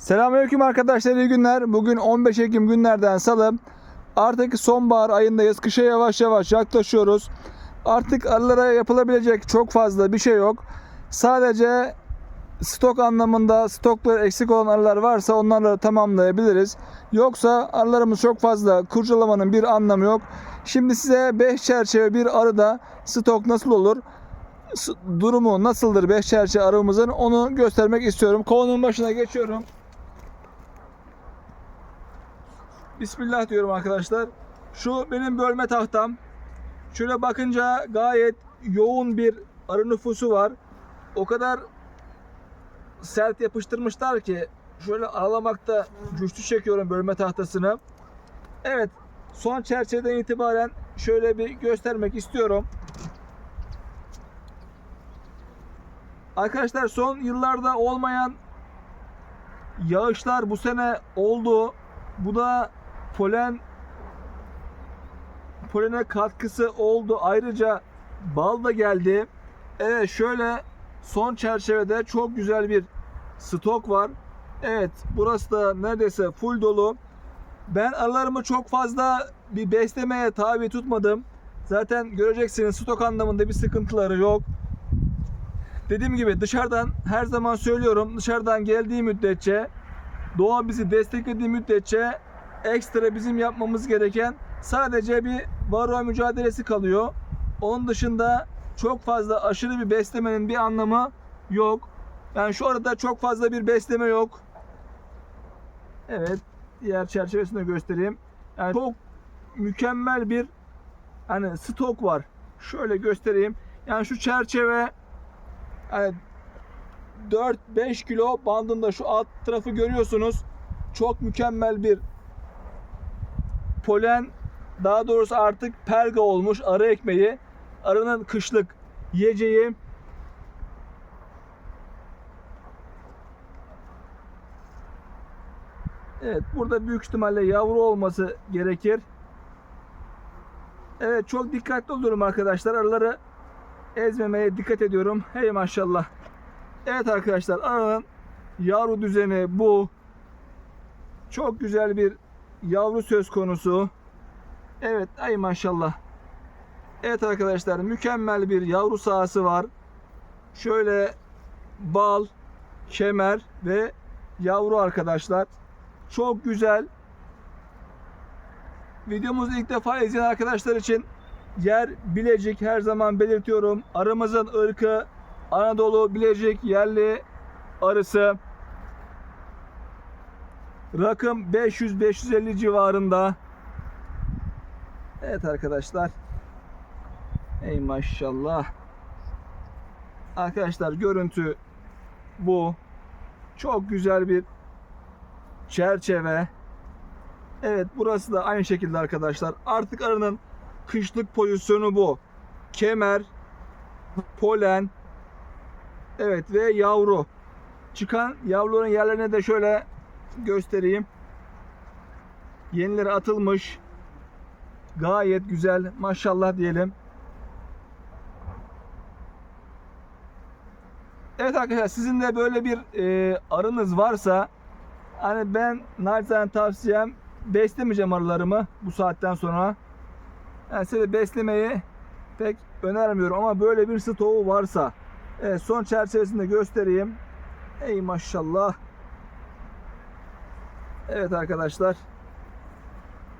Selamünaleyküm arkadaşlar iyi günler. Bugün 15 Ekim günlerden salı. Artık sonbahar ayındayız. Kışa yavaş yavaş yaklaşıyoruz. Artık arılara yapılabilecek çok fazla bir şey yok. Sadece stok anlamında stokları eksik olan arılar varsa onları tamamlayabiliriz. Yoksa arılarımız çok fazla kurcalamanın bir anlamı yok. Şimdi size 5 çerçeve bir arıda stok nasıl olur? durumu nasıldır 5 çerçeve arımızın onu göstermek istiyorum. Kovanın başına geçiyorum. Bismillah diyorum arkadaşlar. Şu benim bölme tahtam. Şöyle bakınca gayet yoğun bir arı nüfusu var. O kadar sert yapıştırmışlar ki şöyle aralamakta güçlü çekiyorum bölme tahtasını. Evet son çerçeveden itibaren şöyle bir göstermek istiyorum. Arkadaşlar son yıllarda olmayan yağışlar bu sene oldu. Bu da polen polene katkısı oldu. Ayrıca bal da geldi. Evet şöyle son çerçevede çok güzel bir stok var. Evet burası da neredeyse full dolu. Ben arılarımı çok fazla bir beslemeye tabi tutmadım. Zaten göreceksiniz stok anlamında bir sıkıntıları yok. Dediğim gibi dışarıdan her zaman söylüyorum dışarıdan geldiği müddetçe doğa bizi desteklediği müddetçe ekstra bizim yapmamız gereken sadece bir varroa mücadelesi kalıyor. Onun dışında çok fazla aşırı bir beslemenin bir anlamı yok. Yani şu arada çok fazla bir besleme yok. Evet, diğer çerçevesini de göstereyim. Yani çok mükemmel bir hani stok var. Şöyle göstereyim. Yani şu çerçeve yani 4-5 kilo bandında şu alt tarafı görüyorsunuz. Çok mükemmel bir polen daha doğrusu artık perga olmuş arı ekmeği. Arının kışlık yiyeceği. Evet burada büyük ihtimalle yavru olması gerekir. Evet çok dikkatli oluyorum arkadaşlar. Arıları ezmemeye dikkat ediyorum. Hey maşallah. Evet arkadaşlar arının yavru düzeni bu. Çok güzel bir yavru söz konusu. Evet ay maşallah. Evet arkadaşlar mükemmel bir yavru sahası var. Şöyle bal, kemer ve yavru arkadaşlar. Çok güzel. Videomuzu ilk defa izleyen arkadaşlar için yer Bilecik her zaman belirtiyorum. Arımızın ırkı Anadolu Bilecik yerli arısı. Rakım 500-550 civarında. Evet arkadaşlar. Ey maşallah. Arkadaşlar görüntü bu. Çok güzel bir çerçeve. Evet burası da aynı şekilde arkadaşlar. Artık arının kışlık pozisyonu bu. Kemer, polen, evet ve yavru. Çıkan yavruların yerlerine de şöyle göstereyim. Yenileri atılmış. Gayet güzel. Maşallah diyelim. Evet arkadaşlar sizin de böyle bir e, arınız varsa hani ben naçizane tavsiyem beslemeyeceğim arılarımı bu saatten sonra. Yani size beslemeyi pek önermiyorum ama böyle bir stoğu varsa evet, son çerçevesinde göstereyim. Ey maşallah. Evet arkadaşlar.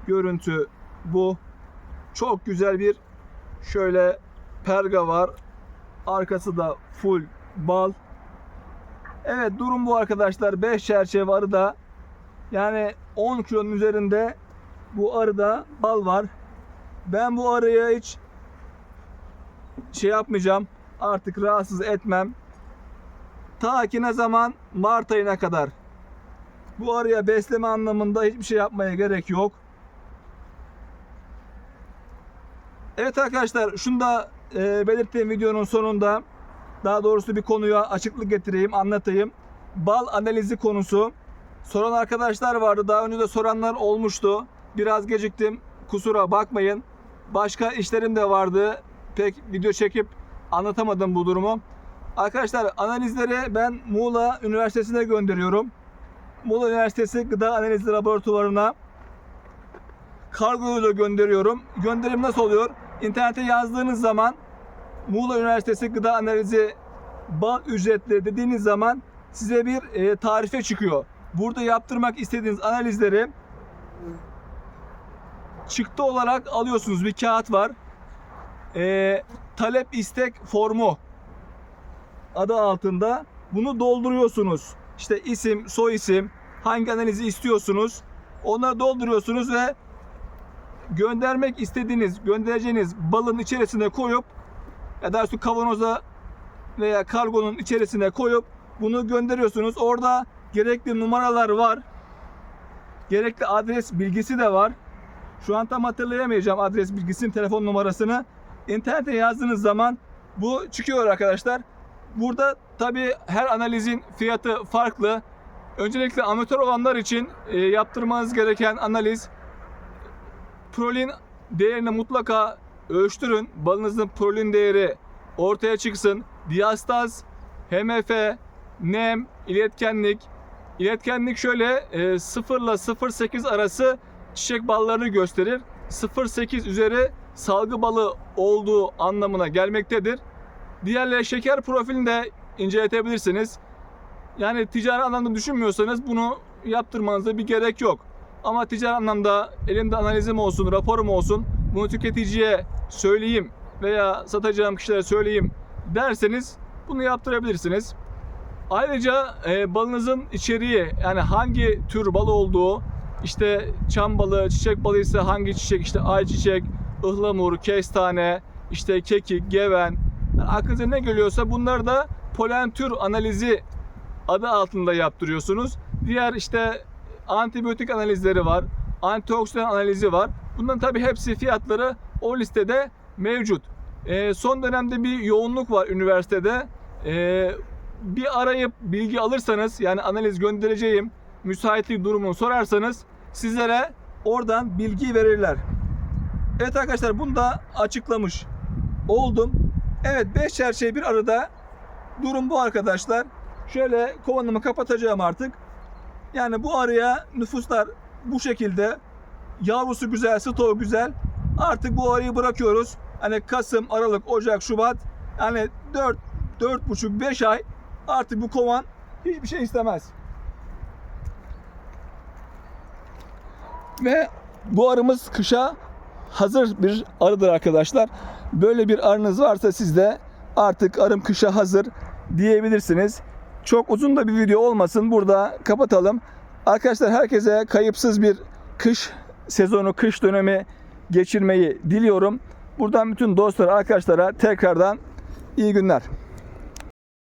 Görüntü bu. Çok güzel bir şöyle perga var. Arkası da full bal. Evet durum bu arkadaşlar. 5 çerçeve arıda yani 10 kilonun üzerinde bu arıda bal var. Ben bu arıyı hiç şey yapmayacağım. Artık rahatsız etmem. Ta ki ne zaman? Mart ayına kadar. Bu arıya besleme anlamında hiçbir şey yapmaya gerek yok. Evet arkadaşlar şunu da e, belirttiğim videonun sonunda daha doğrusu bir konuya açıklık getireyim, anlatayım. Bal analizi konusu. Soran arkadaşlar vardı. Daha önce de soranlar olmuştu. Biraz geciktim. Kusura bakmayın. Başka işlerim de vardı. Pek video çekip anlatamadım bu durumu. Arkadaşlar analizleri ben Muğla Üniversitesi'ne gönderiyorum. Muğla Üniversitesi Gıda Analizi Laboratuvarına kargo ile gönderiyorum. Gönderim nasıl oluyor? İnternete yazdığınız zaman Muğla Üniversitesi Gıda Analizi bal ücretleri dediğiniz zaman size bir e, tarife çıkıyor. Burada yaptırmak istediğiniz analizleri çıktı olarak alıyorsunuz. Bir kağıt var. E, talep istek formu adı altında bunu dolduruyorsunuz. İşte isim, soy isim, hangi analizi istiyorsunuz. Onları dolduruyorsunuz ve göndermek istediğiniz, göndereceğiniz balın içerisine koyup ya da kavanoza veya kargonun içerisine koyup bunu gönderiyorsunuz. Orada gerekli numaralar var. Gerekli adres bilgisi de var. Şu an tam hatırlayamayacağım adres bilgisini, telefon numarasını. İnternete yazdığınız zaman bu çıkıyor arkadaşlar. Burada tabi her analizin fiyatı farklı. Öncelikle amatör olanlar için e, yaptırmanız gereken analiz prolin değerini mutlaka ölçtürün. Balınızın prolin değeri ortaya çıksın. Diastaz, HMF, nem, iletkenlik. İletkenlik şöyle e, 0 ile 0.8 arası çiçek ballarını gösterir. 0.8 üzeri salgı balı olduğu anlamına gelmektedir. Diğerleri şeker profilini de inceletebilirsiniz. Yani ticari anlamda düşünmüyorsanız bunu yaptırmanıza bir gerek yok. Ama ticari anlamda elimde analizim olsun, raporum olsun, bunu tüketiciye söyleyeyim veya satacağım kişilere söyleyeyim derseniz bunu yaptırabilirsiniz. Ayrıca e, balınızın içeriği yani hangi tür bal olduğu işte çam balı, çiçek balı ise hangi çiçek işte ayçiçek, ıhlamur, kestane, işte kekik, geven yani aklınıza ne geliyorsa bunları da polen tür analizi adı altında yaptırıyorsunuz. Diğer işte antibiyotik analizleri var. Antioksidan analizi var. Bunların tabi hepsi fiyatları o listede mevcut. Ee, son dönemde bir yoğunluk var üniversitede. Ee, bir arayıp bilgi alırsanız yani analiz göndereceğim müsaitlik durumunu sorarsanız sizlere oradan bilgi verirler. Evet arkadaşlar bunu da açıklamış oldum. Evet 5 çerçeği bir arada durum bu arkadaşlar. Şöyle kovanımı kapatacağım artık. Yani bu araya nüfuslar bu şekilde. Yavrusu güzel, stoğu güzel. Artık bu arayı bırakıyoruz. Hani Kasım, Aralık, Ocak, Şubat. Yani 4 4,5 5 ay artık bu kovan hiçbir şey istemez. Ve bu arımız kışa hazır bir arıdır arkadaşlar. Böyle bir arınız varsa sizde artık arım kışa hazır diyebilirsiniz. Çok uzun da bir video olmasın. Burada kapatalım. Arkadaşlar herkese kayıpsız bir kış sezonu, kış dönemi geçirmeyi diliyorum. Buradan bütün dostlar, arkadaşlara tekrardan iyi günler.